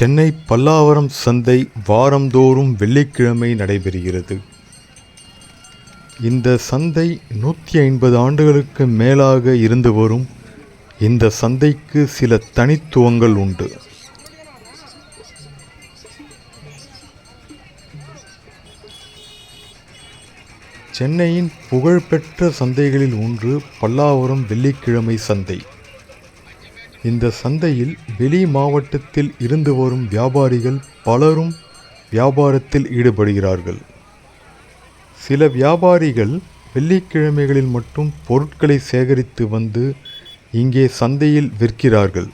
சென்னை பல்லாவரம் சந்தை வாரந்தோறும் வெள்ளிக்கிழமை நடைபெறுகிறது. இந்த சந்தை நூற்றி ஐம்பது ஆண்டுகளுக்கு மேலாக இருந்து வரும். இந்த சந்தைக்கு சில தனித்துவங்கள் உண்டு. சென்னையின் புகழ்பெற்ற சந்தைகளில் ஒன்று பல்லாவரம் வெள்ளிக்கிழமை சந்தை. இந்த சந்தையில் வெளி மாவட்டத்தில் இருந்து வரும் வியாபாரிகள் பலரும் வியாபாரத்தில் ஈடுபடுகிறார்கள். சில வியாபாரிகள் வெள்ளிக்கிழமைகளில் மட்டும் பொருட்களை சேகரித்து வந்து இங்கே சந்தையில் விற்கிறார்கள்.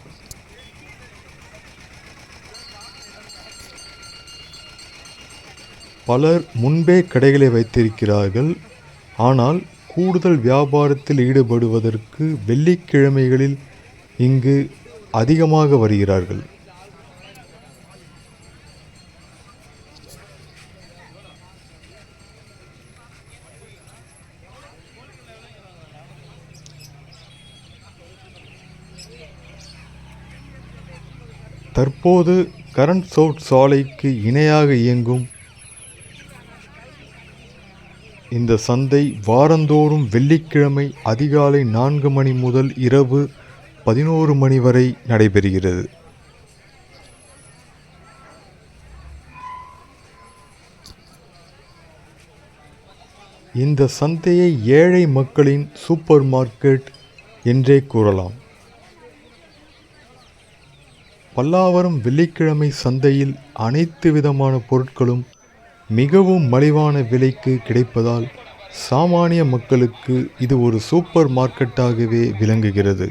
பலர் முன்பே கடைகளை வைத்திருக்கிறார்கள். ஆனால் கூடுதல் வியாபாரத்தில் ஈடுபடுவதற்கு வெள்ளிக்கிழமைகளில் இங்கு அதிகமாக வருகிறார்கள். தற்போது கரண்ட் சவுட் சாலைக்கு இணையாக இயங்கும் இந்த சந்தை வாரந்தோறும் வெள்ளிக்கிழமை அதிகாலை நான்கு மணி முதல் இரவு பதினோரு மணி வரை நடைபெறுகிறது. இந்த சந்தையை ஏழை மக்களின் சூப்பர் மார்க்கெட் என்றே கூறலாம். பல்லாவரம் வெள்ளிக்கிழமை சந்தையில் அனைத்து விதமான பொருட்களும் மிகவும் மலிவான விலைக்கு கிடைப்பதால் சாமானிய மக்களுக்கு இது ஒரு சூப்பர் மார்க்கெட்டாகவே விளங்குகிறது.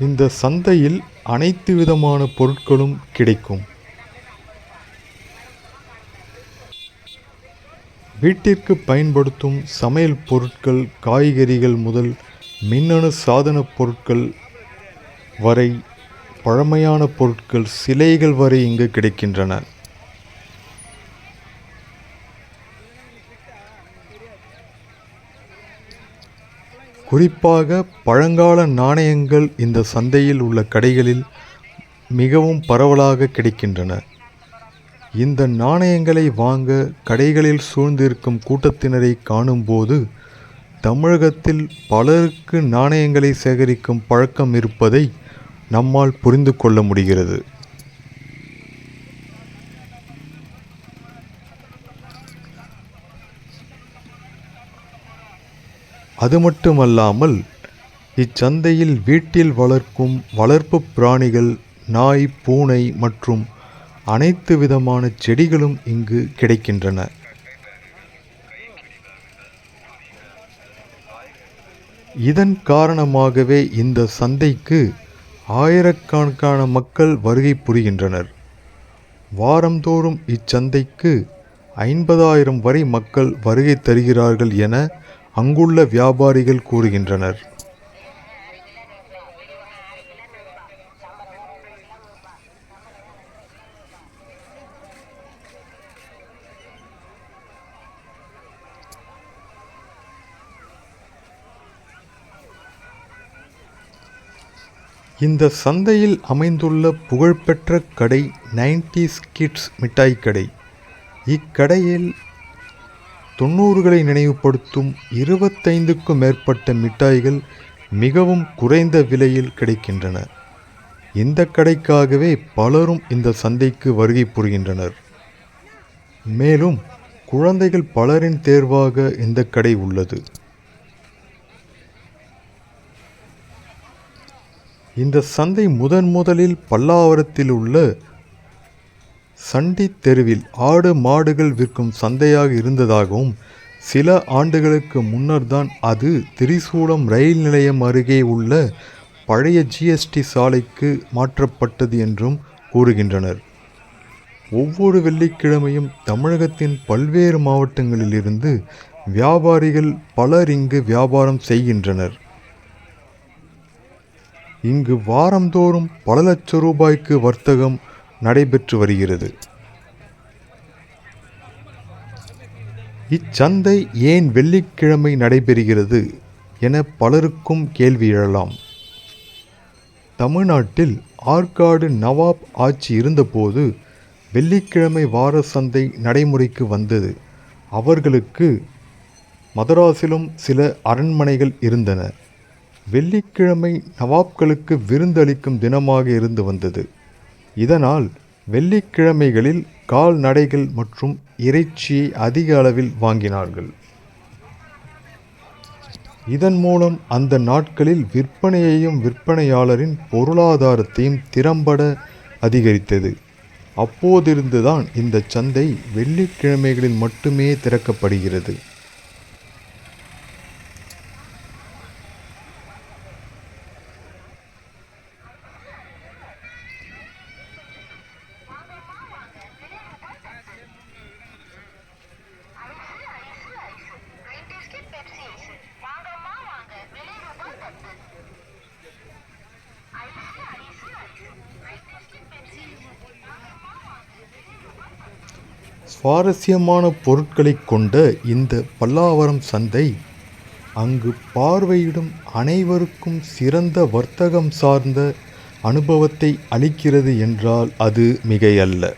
இந்த சந்தையில் அனைத்து விதமான பொருட்களும் கிடைக்கும். வீட்டிற்கு பயன்படுத்தும் சமையல் பொருட்கள் காய்கறிகள் முதல் மின்னணு சாதனப் பொருட்கள் வரை பழமையான பொருட்கள் சிலைகள் வரை இங்கு கிடைக்கின்றன. குறிப்பாக பழங்கால நாணயங்கள் இந்த சந்தையில் உள்ள கடைகளில் மிகவும் பரவலாக கிடைக்கின்றன. இந்த நாணயங்களை வாங்க கடைகளில் சூழ்ந்திருக்கும் கூட்டத்தினரை காணும்போது தமிழகத்தில் பலருக்கு நாணயங்களை சேகரிக்கும் பழக்கம் இருப்பதை நம்மால் புரிந்து கொள்ள முடிகிறது. அது மட்டுமல்லாமல் இச்சந்தையில் வீட்டில் வளர்க்கும் வளர்ப்பு பிராணிகள் நாய் பூனை மற்றும் அனைத்து விதமான செடிகளும் இங்கு கிடைக்கின்றன. இதன் காரணமாகவே இந்த சந்தைக்கு ஆயிரக்கணக்கான மக்கள் வருகை புரிகின்றனர். வாரந்தோறும் இச்சந்தைக்கு ஐம்பதாயிரம் வரை மக்கள் வருகை தருகிறார்கள் என அங்குள்ள வியாபாரிகள் கூறுகின்றனர். இந்த சந்தையில் அமைந்துள்ள புகழ்பெற்ற கடை நைன்டிஸ் கிட்ஸ் மிட்டாய் கடை. இக்கடையில் தொண்ணூறுகளை நினைவுபடுத்தும் இருபத்தைந்துக்கும் மேற்பட்ட மிட்டாய்கள் மிகவும் குறைந்த விலையில் கிடைக்கின்றன. இந்த கடைக்காகவே பலரும் இந்த சந்தைக்கு வருகை புரிகின்றனர். மேலும் குழந்தைகள் பலரின் தேர்வாக இந்த கடை உள்ளது. இந்த சந்தை முதன் முதலில் பல்லாவரத்தில் உள்ள சண்டி தெருவில் ஆடு மாடுகள் விற்கும் சந்தையாக இருந்ததாகவும் சில ஆண்டுகளுக்கு முன்னர் தான் அது திரிசூலம் ரயில் நிலையம் அருகே உள்ள பழைய ஜிஎஸ்டி சாலைக்கு மாற்றப்பட்டது என்றும் கூறுகின்றனர். ஒவ்வொரு வெள்ளிக்கிழமையும் தமிழகத்தின் பல்வேறு மாவட்டங்களிலிருந்து வியாபாரிகள் பலர் இங்கு வியாபாரம் செய்கின்றனர். இங்கு வாரந்தோறும் பல லட்ச ரூபாய்க்கு வர்த்தகம் நடைபெற்று வருகிறது. இச்சந்தை ஏன் வெள்ளிக்கிழமை நடைபெறுகிறது என பலருக்கும் கேள்வி எழலாம். தமிழ்நாட்டில் ஆற்காடு நவாப் ஆட்சி இருந்தபோது வெள்ளிக்கிழமை வார சந்தை நடைமுறைக்கு வந்தது. அவர்களுக்கு மதராஸிலும் சில அரண்மனைகள் இருந்தன. வெள்ளிக்கிழமை நவாப்களுக்கு விருந்தளிக்கும் தினமாக இருந்து வந்தது. இதனால் வெள்ளிக்கிழமைகளில் கால்நடைகள் மற்றும் இறைச்சியை அதிக அளவில் வாங்கினார்கள். இதன் மூலம் அந்த நாட்களில் விற்பனையையும் விற்பனையாளரின் பொருளாதாரத்தையும் திறம்பட அதிகரித்தது. அப்போதிருந்துதான் இந்த சந்தை வெள்ளிக்கிழமைகளில் மட்டுமே திறக்கப்படுகிறது. சுவாரஸ்யமான பொருட்களைக் கொண்ட இந்த பல்லாவரம் சந்தை அங்கு பார்வையிடும் அனைவருக்கும் சிறந்த வர்த்தகம் சார்ந்த அனுபவத்தை அளிக்கிறது என்றால் அது மிகையல்ல.